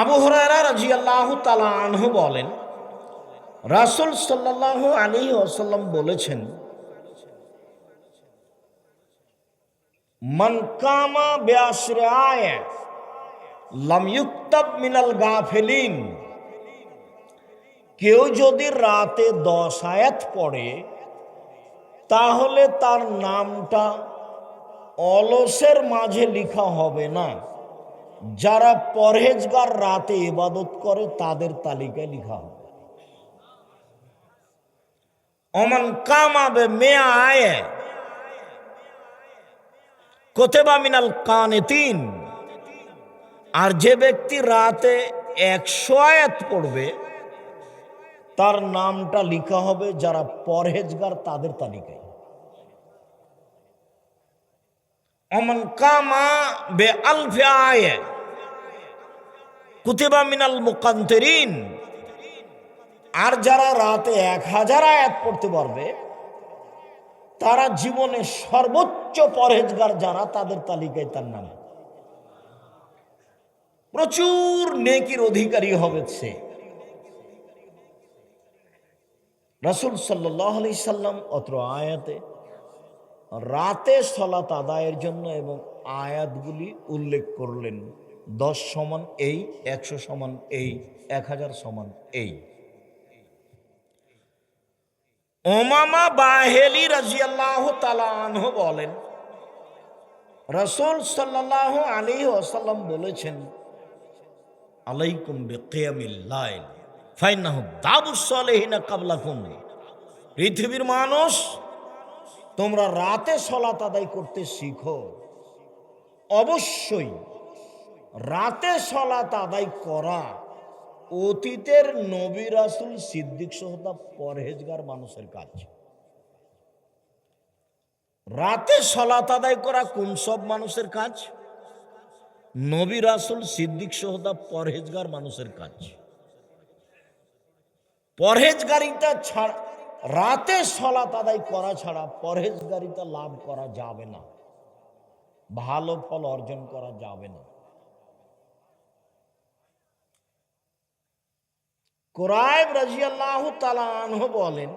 আবু হরারা রাজি আল্লাহ আনহু বলেন, রাসুল সাল্লাহ আলী ওসাল্লাম বলেছেন মনকামা ব্যাশ্রায় মিনাল গাফেলিন কেউ যদি রাতে দশ আয়াত পড়ে, তাহলে তার নামটা অলসের মাঝে লিখা হবে না। যারা পরহেজগার রাতে ইবাদত করে, তাদের তালিকায় লিখা হবে। অমন কামাবে মেয়া আয়, কোতেবা মিনাল কানে তিন আর যে ব্যক্তি রাতে একশো আয়াত পড়বে, তার নামটা লিখা হবে যারা পরহেজগার, তাদের তালিকায়। অমন কামা বে আলফে আয় কুতেবা মিনাল মুকান্তরিন। আর যারা রাতে এক হাজার আয়াত পড়তে পারবে, তারা জীবনে সর্বোচ্চ পরহেজগার যারা, তাদের তালিকায় তার নাম। প্রচুর নেকির অধিকারী হবে সে। রাসুল সাল্লাহ সাল্লাম অত্র আয়াতে রাতে সলাত আদায়ের জন্য এবং আয়াতগুলি উল্লেখ করলেন। দশ সমান এই, একশো সমান এই, এক হাজার সমান এই। ওমামা বাহেলি রাজিয়াল্লাহ তালাহ বলেন, রসুল সাল্লাহ আলী ওসাল্লাম বলেছেন, আলাইকুম বেকিয়ামিল্লাইল ফাইনাহু দাবুসলেহিনা কাবলাকুম পৃথিবীর মানুষ, তোমরা রাতে সলাত আদায় করতে শিখো। অবশ্যই রাতে সলাত আদায় করা, অতীতের নবী রাসুল সিদ্দিক সহতা পরহেজগার মানুষের কাজ। রাতে সলাত আদায় করা কোন সব মানুষের কাজ? নবী রাসুল সিদ্দিক সহদা পরহেজগার মানুষের কাজ। পরহেজগারিতা ছাড়া রাতে সলাত আদায় করা ছাড়া পরহেজগারিতা লাভ করা যাবে না। ভালো ফল অর্জন করা যাবে না। কোরআব রাজিয়াল্লাহ তালাহ বলেন,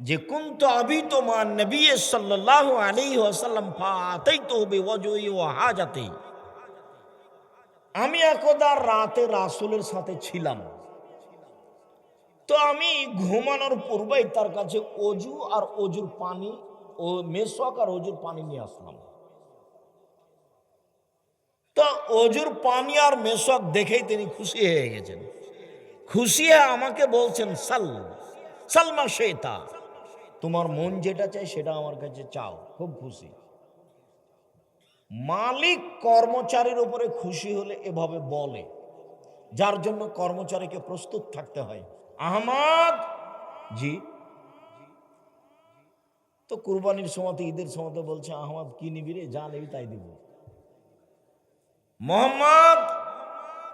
যে কুন্ত অভিত মান নবী সাল্লাহ আলী ওয়াসাল্লাম ফাতেই তো হবে ওজই ও হাজাতে। আমি একদার রাতে রাসুলের সাথে ছিলাম। তো আমি ঘুমানোর পূর্বেই তার কাছে অজু আর অজুর পানি ও মেসক আর অজুর পানি নিয়ে আসলাম। তো অজুর পানি আর মেসক দেখেই তিনি খুশি হয়ে গেছেন। খুশি হয়ে আমাকে বলছেন, সাল, সালমা শেতা, তোমার মন যেটা চাই সেটা আমার কাছে চাও। খুব খুশি। মালিক কর্মচারীর উপরে খুশি হলে এভাবে বলে, যার জন্য কর্মচারীকে প্রস্তুত থাকতে হয়। আহমাদ! জি। তো কুরবানির সময়তে, ঈদের সময়তে বলছে, আহমদ, কি নিবি রে? যা নিবি তাই দিব। মোহাম্মদ?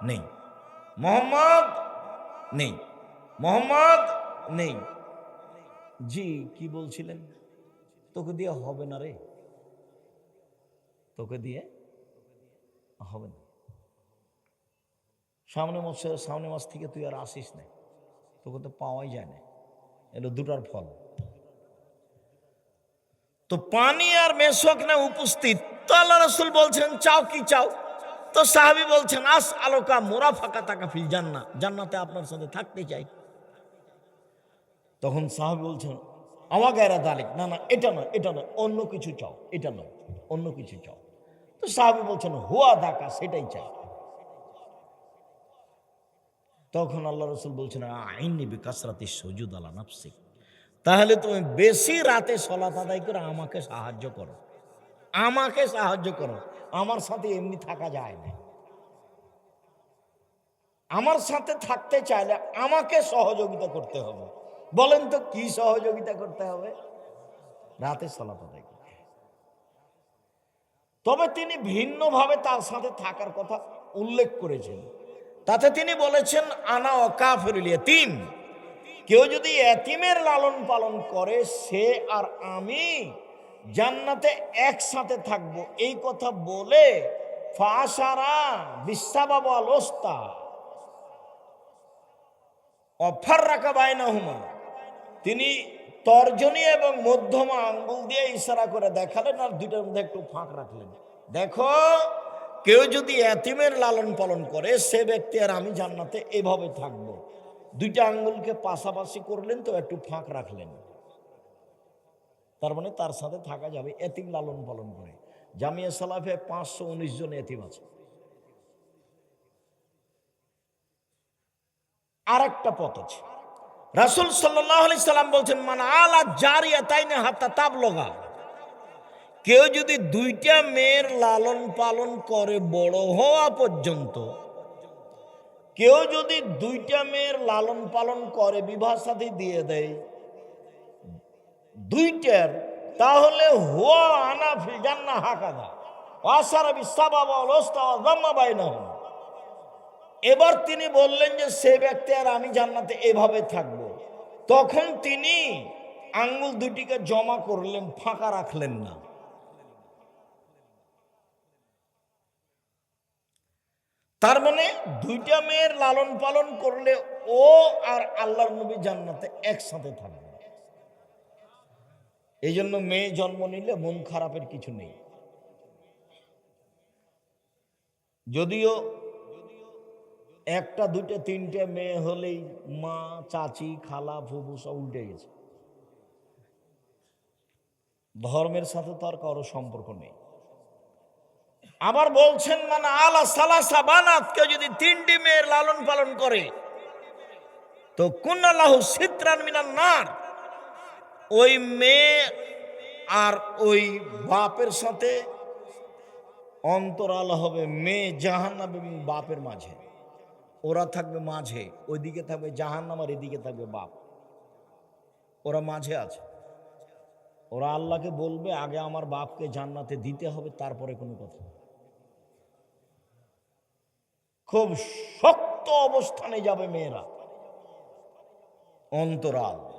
নেই। মোহাম্মদ? নেই। মোহাম্মদ, নেই। জি, কি বলছিলেন? তোকে দিয়ে হবে না রে। তোকে দিয়ে হবে না। সামনে মাস সামনে মাস থেকে তুই আর আসিস না। তোকে তো পাওয়াই যায় না। এলো দুটার ফল। তো পানি আর মেশক না উপস্থিত। তো আল্লাহ রসুল বলছেন চাও কি চাও? তো সাহাবি বলছেন, আস আলোকা মোরা ফাঁকা তাকা ফিল জান্না জান্নাতে আপনার সাথে থাকতে চাই। তখন সাহাবি বলছেন আমাকে এরা দালিক, না না, এটা নয় এটা নয়, অন্য কিছু চাও, এটা নয়, অন্য কিছু চাও। তো সাহাবি বলছেন, হুয়া দাকা, সেটাই চাই। তখন আল্লাহ রসুল বলছেন, আইন নিবি কাসরাতি সজুদ আলা নাফসিক, তাহলে তুমি বেশি রাতে সলাত আদায় করে আমাকে সাহায্য করো। আমাকে সাহায্য করো। আমার সাথে এমনি থাকা যায় না। আমার সাথে থাকতে চাইলে আমাকে সহযোগিতা করতে হবে। বলেন তো, কি সহযোগিতা করতে হবে? রাতে সলাত আদায় তবে তিনি ভিন্নভাবে তার সাথে থাকার কথা উল্লেখ করেছেন। তাতে তিনি বলেছেন, আনা অকাফের তিন কেউ যদি এতিমের লালন পালন করে, সে আর আমি জান্নাতে একসাথে থাকব। এই কথা বলে ফাসারা বিশ্বাবাব আলোস্তা অফার রাখা হুমা তিনি তর্জনী এবং মধ্যমা আঙ্গুল দিয়ে ইশারা করে দেখালেন আর দুইটার মধ্যে একটু ফাঁক রাখলেন। দেখো, কেউ যদি এতিমের লালন পালন করে, সে ব্যক্তি আর আমি জান্নাতে এভাবে থাকব। দুইটা আঙ্গুলকে পাশাপাশি করলেন তো একটু ফাঁক রাখলেন। তার মানে তার সাথে থাকা যাবে এতিম লালন পালন করে। জামিয়া সালাফে পাঁচশো উনিশ জন এতিম আছে। আর একটা পথ আছে। রাসুল সাল্লি সাল্লাম বলছেন মানে আলা জারিয়া তাই না হাতা তাবলগা। কেউ যদি দুইটা মেয়ের লালন পালন করে বড় হওয়া পর্যন্ত, কেউ যদি দুইটা মেয়ের লালন পালন করে বিবাহ সাথে দিয়ে দেয় দুইটার, তাহলে হুয়া আনা ফিল জান্না হাকাদা। ওয়াসারা বিসাবাবা অলস্তা ওয়াজাম্মা বাইনাহুম এবার তিনি বললেন যে, সে ব্যক্তি আর আমি জান্নাতে এভাবে থাকব। তখন তিনি আঙ্গুল দুটিকে জমা করলেন, ফাঁকা রাখলেন না। তার মানে দুইটা মেয়ের লালন পালন করলে ও আর আল্লাহর নবী জান্নাতে একসাথে থাকবে। এই জন্য মেয়ে জন্ম নিলে মন খারাপের কিছু নেই। যদিও একটা, দুইটা, তিনটে মেয়ে হলেই মা, চাচি, খালা ফুবু সব উল্টে গেছে। ধর্মের সাথে তো আর কারও সম্পর্ক নেই। আবার বলছেন মানে আলা সালাসা বানাত, কেউ যদি তিনটি মেয়ের লালন পালন করে, তো কুন্নাল্লাহ সিত্রান মিনান নার। ওই মেয়ে আর ওই বাপের সাথে অন্তরাল হবে মেয়ে জাহান্নাম এবং বাপের মাঝে। ওরা থাকবে মাঝে, ওইদিকে থাকবে জাহান্নাম আর এদিকে থাকবে বাপ। ওরা মাঝে আছে। ওরা আল্লাহকে বলবে, আগে আমার বাপকে জান্নাতে দিতে হবে, তারপরে কোনো কথা খুব শক্ত অবস্থানে যাবে মেয়েরা। অন্তরাল।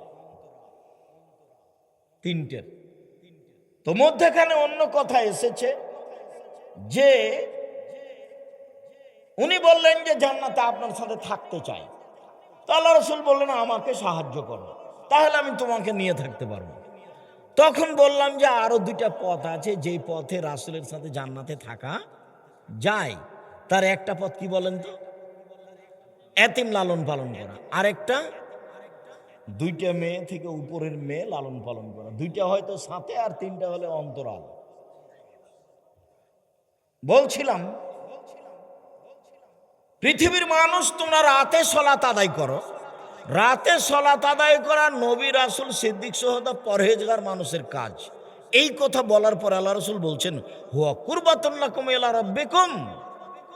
তিনটের। তো মধ্যেখানে অন্য কথা এসেছে যে, উনি বললেন যে জান্নাতে আপনার সাথে থাকতে চাই। তো আল্লাহ রসুল বললেন, আমাকে সাহায্য করো, তাহলে আমি তোমাকে নিয়ে থাকতে পারব। তখন বললাম যে, আরও দুইটা পথ আছে, যেই পথে রাসুলের সাথে জান্নাতে থাকা যায়। তার একটা পথ কি বলেন তো? এতিম লালন পালন করা। আরেকটা দুইটা মেয়ে থেকে উপরের মেয়ে লালন পালন করা। দুইটা হয়তো সাথে আর তিনটা হলে অন্তরাল। বলছিলাম, পৃথিবীর মানুষ তোমরা রাতে সলাত আদায় করো। রাতে সলাত আদায় করা নবী রাসুল সিদ্দিক সহদা পরহেজগার মানুষের কাজ। এই কথা বলার পর আল্লাহ রসুল বলছেন, হুয়া কুরবাতুল্লাহ কুম এলা রব্বিকুম।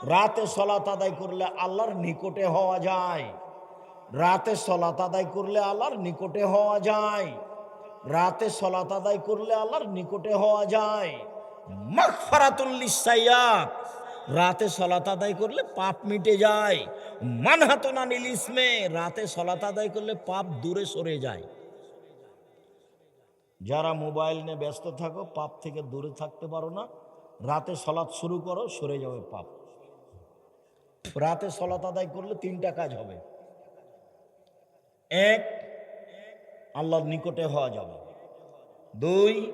রাতে সলাত আদায় করলে আল্লাহর নিকটে হওয়া যায়। রাতে সলাত আদায় করলে আল্লাহর নিকটে হওয়া যায়। রাতে সলাত আদায় করলে আল্লাহর নিকটে হওয়া যায়। রাতে সলাত আদায় করলে পাপ মিটে যায়। মানহাতনা নীল রাতে সলাত আদায় করলে পাপ দূরে সরে যায়। যারা মোবাইল নিয়ে ব্যস্ত থাকো, পাপ থেকে দূরে থাকতে পারো না। রাতে সলাৎ শুরু করো, সরে যাবে পাপ। রাতে সলাত আদায় করলে তিনটা কাজ হবে। এক, আল্লাহর নিকটে হওয়া যাবে। দুই,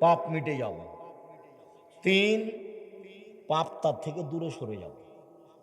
পাপ মিটে যাবে। তিন, পাপ তার থেকে দূরে সরে যাবে।